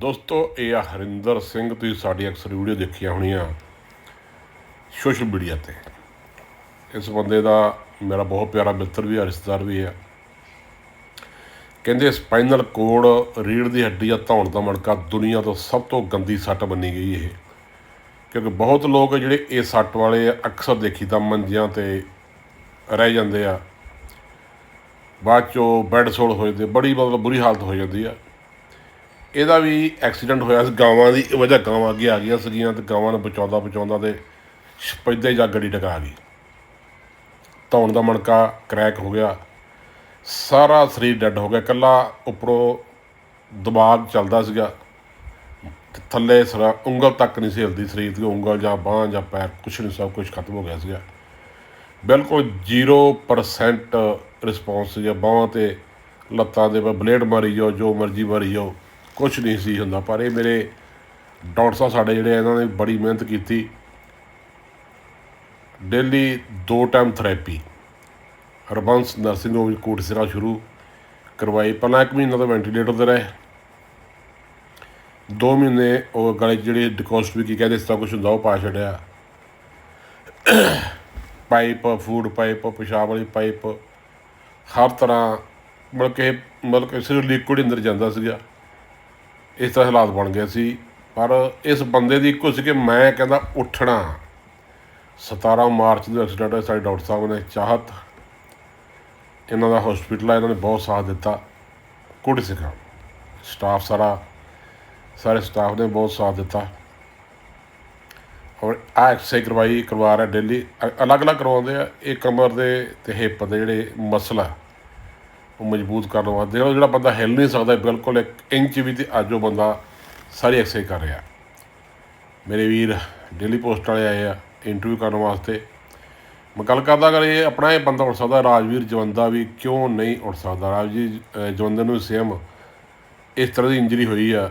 ਦੋਸਤੋ ਇਹ ਆ ਹਰਿੰਦਰ ਸਿੰਘ ਤੁਸੀਂ ਸਾਡੀ ਅਕਸਰ ਵੀਡੀਓ ਦੇਖੀਆਂ ਹੋਣੀਆਂ ਸੋਸ਼ਲ ਮੀਡੀਆ ਤੇ। ਇਸ ਬੰਦੇ ਦਾ ਮੇਰਾ ਬਹੁਤ ਪਿਆਰਾ ਮਿੱਤਰ ਵੀ ਹੈ ਰਿਸ਼ਤੇਦਾਰ ਵੀ ਹੈ ਕਹਿੰਦੇ ਸਪਾਈਨਲ ਕੋਡ ਰੀੜ ਦੀ ਹੱਡੀ ਜਾਂ ਧੌਣ ਦਾ ਮਣਕਾ ਦੁਨੀਆ ਤੋਂ ਸਭ ਤੋਂ ਗੰਦੀ ਸੱਟ ਮੰਨੀ ਗਈ ਇਹ। ਕਿਉਂਕਿ ਬਹੁਤ ਲੋਕ ਜਿਹੜੇ ਇਹ ਸੱਟ ਵਾਲੇ ਆ, ਅਕਸਰ ਤਾਂ ਮੰਜਿਆਂ ਤੇ ਰਹਿ ਜਾਂਦੇ ਆ। ਬਾਅਦ ਚੋਂ ਬੈੱਡ ਸੋਲ ਹੋ ਜਾਂਦੇ ਬੜੀ ਮਤਲਬ ਬੁਰੀ ਹਾਲਤ ਹੋ ਜਾਂਦੀ ਆ। ਇਹਦਾ ਵੀ ਐਕਸੀਡੈਂਟ ਹੋਇਆ ਸੀ, ਗਾਵਾਂ ਦੀ ਵਜ੍ਹਾ ਗਾਵਾਂ ਅੱਗੇ ਆ ਗਈਆਂ ਸੀਗੀਆਂ ਤੇ ਗਾਵਾਂ ਨੂੰ ਬਚਾਉਂਦਾ ਬਚਾਉਂਦਾ ਤੇ ਸਪੈਦੇ ਜਾ ਗੱਡੀ ਟਕਾ ਗਈ। ਧੌਣ ਦਾ ਮਣਕਾ ਕਰੈਕ ਹੋ ਗਿਆ। ਸਾਰਾ ਸਰੀਰ ਡੈੱਡ ਹੋ ਗਿਆ। ਇਕੱਲਾ ਉੱਪਰੋਂ ਦਿਮਾਗ ਚੱਲਦਾ ਸੀਗਾ। ਥੱਲੇ ਸਰਾ, ਉਂਗਲ ਤੱਕ ਨਹੀਂ ਸੀ ਹਿਲਦੀ ਸਰੀਰ ਦੀ, ਉਂਗਲ ਜਾਂ ਬਾਂਹ ਜਾਂ ਪੈਰ ਕੁਛ ਨਹੀਂ, ਸਭ ਕੁਝ ਖਤਮ ਹੋ ਗਿਆ ਸੀਗਾ। ਬਿਲਕੁਲ 0% ਰਿਸਪੌਂਸ ਸੀਗਾ। ਬਾਹਾਂ ਤੇ ਲੱਤਾਂ ਦੇ, ਬਲੇਡ ਮਾਰੀ ਜਾਓ, ਜੋ ਮਰਜ਼ੀ ਮਾਰੀ ਜਾਓ। ਕੁਛ ਨਹੀਂ ਸੀ ਹੁੰਦਾ, ਪਰ ਇਹ ਮੇਰੇ ਡਾਕਟਰ ਸਾਹਿਬ ਸਾਡੇ ਜਿਹੜੇ ਇਹਨਾਂ ਨੇ ਬੜੀ ਮਿਹਨਤ ਕੀਤੀ। ਡੇਲੀ ਦੋ time therapy Harbans nursing home ਕੋਟ ਸਿਰਾ ਸ਼ੁਰੂ ਕਰਵਾਈ ਪਹਿਲਾਂ ਇੱਕ ਮਹੀਨਾ ਤਾਂ ਵੈਂਟੀਲੇਟਰ ਤੇ ਰਹੇ। ਦੋ ਮਹੀਨੇ ਉਹ ਗਲੇ 'ਚ ਜਿਹੜੀ ਡਿਕੋਸਟ ਵੀ ਕੀ ਕਹਿੰਦੇ, ਇਸ ਕੁਝ ਹੁੰਦਾ, ਉਹ ਪਾ ਛੱਡਿਆ। ਪਾਈਪ ਫੂਡ ਪਾਈਪ ਪਿਸ਼ਾਬ ਵਾਲੀ ਪਾਈਪ ਹਰ ਤਰ੍ਹਾਂ ਮਤਲਬ ਕਿ ਮਤਲਬ ਕਿ ਸਿਰਫ ਲਿਕੁਇਡ ਅੰਦਰ ਜਾਂਦਾ ਸੀਗਾ। ਇਸ ਤਰ੍ਹਾਂ ਹਾਲਾਤ ਬਣ ਗਏ ਸੀ, ਪਰ ਇਸ ਬੰਦੇ ਦੀ ਇੱਕੋ ਸੀ ਕਿ ਮੈਂ ਕਹਿੰਦਾ ਉੱਠਣਾ। 17 ਮਾਰਚ ਨੂੰ ਐਕਸੀਡੈਂਟ ਹੋਇਆ ਸਾਡੇ ਡਾਕਟਰ ਸਾਹਿਬ ਨੇ ਚਾਹਤ। ਇਹਨਾਂ ਦਾ ਹਸਪੀਟਲ ਆ, ਇਹਨਾਂ ਨੇ ਬਹੁਤ ਸਾਥ ਦਿੱਤਾ। ਕੁੜੀ ਸਿਖਾ। ਸਟਾਫ ਸਾਰਾ, ਸਾਰੇ ਸਟਾਫ ਨੇ ਬਹੁਤ ਸਾਥ ਦਿੱਤਾ। ਔਰ ਆ ਐਕਸਰਸਾਈਜ਼ ਕਰਵਾਈ, ਕਰਵਾ ਰਿਹਾ ਡੇਲੀ ਅਲੱਗ-ਅਲੱਗ ਕਰਵਾਉਂਦੇ ਆ, ਇਹ ਕਮਰ ਦੇ ਤੇ ਹਿੱਪ ਦੇ ਜਿਹੜੇ ਮਸਲ ਆ। ਉਹ ਮਜ਼ਬੂਤ ਕਰਨ ਵਾਸਤੇ ਉਹ ਜਿਹੜਾ ਬੰਦਾ ਹਿੱਲ ਨਹੀਂ ਸਕਦਾ ਬਿਲਕੁਲ ਇੱਕ ਇੰਚ ਵੀ ਤੇ ਅੱਜ ਉਹ ਬੰਦਾ ਸਾਰੀ ਐਕਸਰਸਾਈਜ਼ ਕਰ ਰਿਹਾ। ਮੇਰੇ ਵੀਰ ਡੇਲੀ ਪੋਸਟ ਵਾਲੇ ਆਏ ਆ ਇੰਟਰਵਿਊ ਕਰਨ ਵਾਸਤੇ। ਮੈਂ ਗੱਲ ਕਰਦਾ ਅਗਰ ਇਹ ਆਪਣਾ ਇਹ ਬੰਦਾ ਉੱਠ ਸਕਦਾ ਰਾਜਵੀਰ ਜਵੰਦਾ ਵੀ ਕਿਉਂ ਨਹੀਂ ਉੱਠ ਸਕਦਾ? ਰਾਜਵੀਰ ਅਹ, ਜਵੰਦੇ ਨੂੰ ਸੇਮ ਇਸ ਤਰ੍ਹਾਂ ਦੀ ਇੰਜਰੀ ਹੋਈ ਆ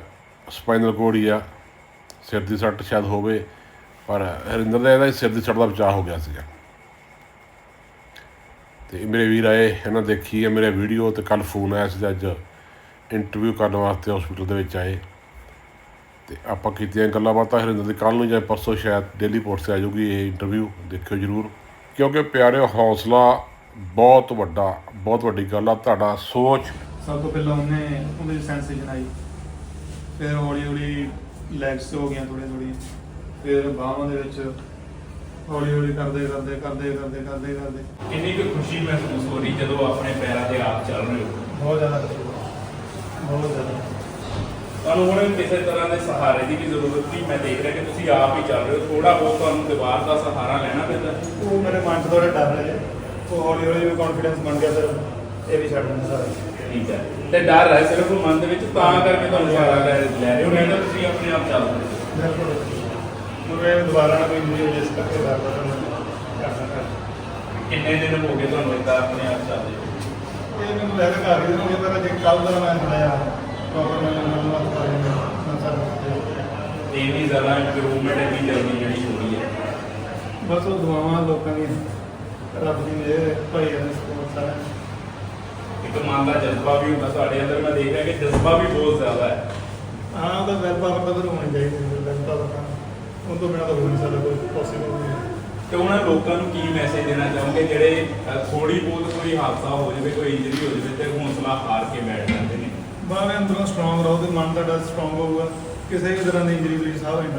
ਸਪਾਈਨਲ ਕੋਡ ਹੀ ਆ ਸਿਰ ਦੀ ਸੱਟ ਸ਼ਾਇਦ ਹੋਵੇ ਪਰ ਹਰਿੰਦਰ ਦਾ ਇਹਦਾ ਸਿਰ ਦੀ ਸੱਟ ਦਾ ਬਚਾਅ ਹੋ ਗਿਆ ਸੀਗਾ। ਤੇ ਮੇਰੇ ਵੀਰ ਆਏ, ਇਹਨਾਂ ਦੇਖੀ ਹੈ ਮੇਰੇ ਵੀਡੀਓ ਤੇ ਕੱਲ ਫੋਨ ਆਇਆ ਸੀ ਅੱਜ ਇੰਟਰਵਿਊ ਕਰਨ ਵਾਸਤੇ ਹਸਪੀਟਲ ਦੇ ਵਿੱਚ ਆਏ। ਤੇ ਆਪਾਂ ਕੀਤੀਆਂ ਗੱਲਾਂ ਬਾਤਾਂ, ਹਰਿੰਦਰ ਦੀ ਕੱਲ ਨੂੰ ਜਾਂ ਪਰਸੋਂ ਸ਼ਾਇਦ ਡੇਲੀ ਪੋਸਟ 'ਤੇ ਆ ਜਾਊਗੀ ਇਹ ਇੰਟਰਵਿਊ ਦੇਖਿਓ ਜਰੂਰ। ਕਿਉਂਕਿ ਪਿਆਰਿਓ, ਹੌਸਲਾ ਬਹੁਤ ਵੱਡਾ, ਬਹੁਤ ਵੱਡੀ ਗੱਲ ਆ, ਤੁਹਾਡਾ ਸੋਚ। ਸਭ ਤੋਂ ਪਹਿਲਾਂ ਉਹਨੇ, ਉਹਦੀ ਸੈਂਸੇਸ਼ਨ ਆਈ। ਫਿਰ ਹੌਲੀ ਹੌਲੀ ਲੈਗਸ ਹੋ ਗਈਆਂ ਥੋੜ੍ਹੀਆਂ ਥੋੜ੍ਹੀਆਂ ਫਿਰ ਬਾਹਾਂ ਦੇ ਵਿੱਚ ਹੌਲੀ ਹੌਲੀ ਕਰਦੇ ਕਰਦੇ ਕਰਦੇ ਕਰਦੇ ਕਰਦੇ ਕਰਦੇ। ਕਿੰਨੀ ਕੁ ਖੁਸ਼ੀ ਮਹਿਸੂਸ ਹੋ ਰਹੀ ਜਦੋਂ ਆਪਣੇ ਪੈਰਾਂ ਤੇ ਆਪ ਚੱਲ ਰਹੇ ਹੋ? ਬਹੁਤ ਜ਼ਿਆਦਾ ਖੁਸ਼ੀ ਹੋਈ। ਬਹੁਤ ਜ਼ਿਆਦਾ। ਤੁਹਾਨੂੰ ਹੁਣ ਕਿਸੇ ਤਰ੍ਹਾਂ ਦੇ ਸਹਾਰੇ ਦੀ ਵੀ ਜ਼ਰੂਰਤ ਨਹੀਂ। ਮੈਂ ਦੇਖ ਰਿਹਾ ਕਿ ਤੁਸੀਂ ਆਪ ਹੀ ਚੱਲ ਰਹੇ ਹੋ। ਥੋੜਾ ਬਹੁਤ ਤੁਹਾਨੂੰ ਦੀਵਾਰ ਦਾ ਸਹਾਰਾ ਲੈਣਾ ਪੈਂਦਾ। ਉਹ ਮੇਰੇ ਮਨ 'ਚ ਥੋੜਾ ਡਰ ਰਿਹਾ ਉਹ ਹੌਲੀ ਹੌਲੀ ਕੌਨਫੀਡੈਂਸ ਬਣ ਗਿਆ ਫਿਰ ਇਹ ਵੀ ਛੱਡ ਦਿੰਦਾ ਸਾਰਾ। ਠੀਕ ਹੈ। ਤੇ ਡਰ ਹੈ ਸਿਰਫ ਮਨ ਦੇ ਵਿੱਚ ਤਾਂ ਕਰਕੇ ਤੁਹਾਨੂੰ ਸਹਾਰਾ ਲੈ ਲੈ ਰਹੇ ਹੋ। ਨਹੀਂ ਤਾਂ ਤੁਸੀਂ ਆਪਣੇ ਆਪ ਚੱਲ ਰਹੇ ਹੋ। ਬਿਲਕੁਲ। ਮੈਂ ਦੁਬਾਰਾ ਨਾ ਕੋਈ ਜਿਸ ਕਰਕੇ ਦਾ ਕਿੰਨੇ ਦਿਨ ਹੋ ਗਏ ਤੁਹਾਨੂੰ ਇਦਾਂ ਆਪਣੇ ਆਪ ਚੱਲ ਰਹੇ? ਹੋ ਇਹ ਮੈਨੂੰ ਲੱਗਦਾ ਘਰ ਹੀ ਹੋਣੀ ਪਰ ਜੇ ਕੱਲ ਦਾ ਮੈਂ ਬਣਾਇਆ। ਪ੍ਰੋਪਰ ਮੈਂ ਮੈਨੂੰ ਮਤ ਕਰਾਂਗਾ ਸੰਸਾਰ ਇਹ ਵੀ ਜ਼ਿਆਦਾ ਇੰਪਰੂਵਮੈਂਟ ਜਲਦੀ ਜਿਹੜੀ ਹੈ ਬਸ ਉਹ ਦੁਆਵਾਂ ਲੋਕਾਂ ਦੀ ਰੱਬ ਦੀ ਮਿਹਰ ਭਾਈ ਦੇ ਸਪੋਰਟ ਸਾਰਾ। ਇੱਕ ਮਨ ਦਾ ਜਜ਼ਬਾ ਵੀ ਹੁੰਦਾ ਤੁਹਾਡੇ ਅੰਦਰ। ਮੈਂ ਦੇਖ ਰਿਹਾ ਕਿ ਜਜ਼ਬਾ ਵੀ ਬਹੁਤ ਜ਼ਿਆਦਾ ਹੈ। ਹਾਂ ਤਾਂ ਵੈਲ ਪਾਵਰ ਤਾਂ ਹੋਣੀ ਚਾਹੀਦੀ ਹੈ ਵੈਲ ਪਾਵਰ ਤਾਂ ਉਹ ਤੋਂ ਬਿਨਾਂ ਤਾਂ ਹੋ ਨਹੀਂ ਸਕਦਾ ਕੋਈ ਪੋਸੀਬਲ ਨਹੀਂ ਹੈ। ਤੇ ਉਹਨਾਂ ਲੋਕਾਂ ਨੂੰ ਕੀ ਮੈਸੇਜ ਦੇਣਾ ਚਾਹੋਗੇ? ਜਿਹੜੇ ਥੋੜੀ ਬਹੁਤ ਕੋਈ ਹਾਦਸਾ ਹੋ ਜਾਵੇ ਕੋਈ ਇੰਜਰੀ ਹੋ ਜਾਵੇ ਤੇ ਹੌਸਲਾ ਹਾਰ ਕੇ ਬੈਠ ਜਾਂਦੇ ਨੇ? ਬਾਹਰ ਅੰਦਰੋਂ ਸਟਰੋਂਗ ਰਹੋ ਤੇ ਮਨ ਤੁਹਾਡਾ ਸਟਰੋਂਗ ਹੋਊਗਾ। ਕਿਸੇ ਵੀ ਤਰ੍ਹਾਂ ਦੀ ਇੰਜਰੀ ਤੁਸੀਂ ਸਾਹ ਨਹੀਂ